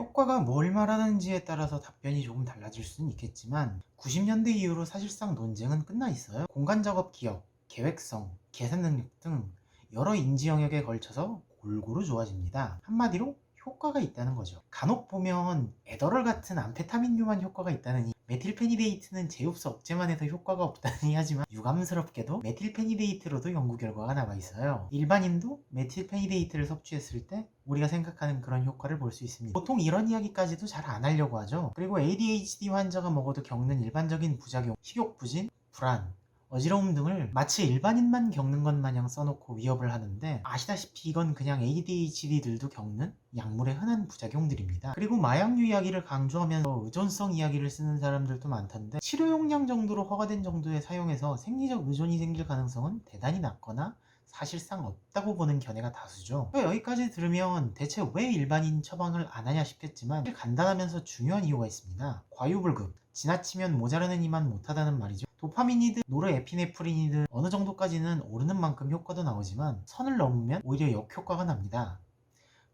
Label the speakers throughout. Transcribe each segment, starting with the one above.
Speaker 1: 효과가 뭘 말하는지에 따라서 답변이 조금 달라질 수는 있겠지만 90년대 이후로 사실상 논쟁은 끝나 있어요. 공간 작업 기억, 계획성, 계산 능력 등 여러 인지 영역에 걸쳐서 골고루 좋아집니다. 한마디로 효과가 있다는 거죠. 간혹 보면 에더럴 같은 암페타민류만 효과가 있다느니 메틸페니데이트는 제흡수 억제만 해서 효과가 없다니 하지만 유감스럽게도 메틸페니데이트로도 연구 결과가 나와 있어요. 일반인도 메틸페니데이트를 섭취했을 때 우리가 생각하는 그런 효과를 볼 수 있습니다. 보통 이런 이야기까지도 잘 안 하려고 하죠. 그리고 ADHD 환자가 먹어도 겪는 일반적인 부작용, 식욕 부진, 불안, 어지러움 등을 마치 일반인만 겪는 것 마냥 써놓고 위협을 하는데 아시다시피 이건 그냥 ADHD들도 겪는 약물의 흔한 부작용들입니다. 그리고 마약류 이야기를 강조하면서 의존성 이야기를 쓰는 사람들도 많던데 치료 용량 정도로 허가된 정도의 사용에서 생리적 의존이 생길 가능성은 대단히 낮거나 사실상 없다고 보는 견해가 다수죠. 여기까지 들으면 대체 왜 일반인 처방을 안 하냐 싶겠지만 간단하면서 중요한 이유가 있습니다. 과유불급, 지나치면 모자라는 이만 못하다는 말이죠. 도파민이든 노르에피네프린이든 어느 정도까지는 오르는 만큼 효과도 나오지만 선을 넘으면 오히려 역효과가 납니다.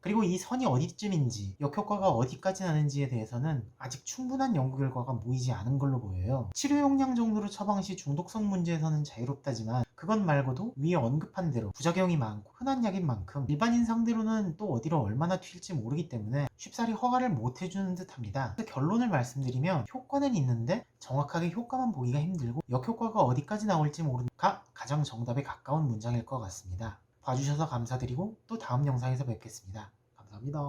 Speaker 1: 그리고 이 선이 어디쯤인지 역효과가 어디까지 나는지에 대해서는 아직 충분한 연구 결과가 모이지 않은 걸로 보여요. 치료 용량 정도로 처방 시 중독성 문제에서는 자유롭다지만 그것 말고도 위에 언급한 대로 부작용이 많고 흔한 약인 만큼 일반인 상대로는 또 어디로 얼마나 튈지 모르기 때문에 쉽사리 허가를 못 해주는 듯 합니다. 결론을 말씀드리면 효과는 있는데 정확하게 효과만 보기가 힘들고 역효과가 어디까지 나올지 모르는가 가장 정답에 가까운 문장일 것 같습니다. 봐주셔서 감사드리고 또 다음 영상에서 뵙겠습니다. 감사합니다.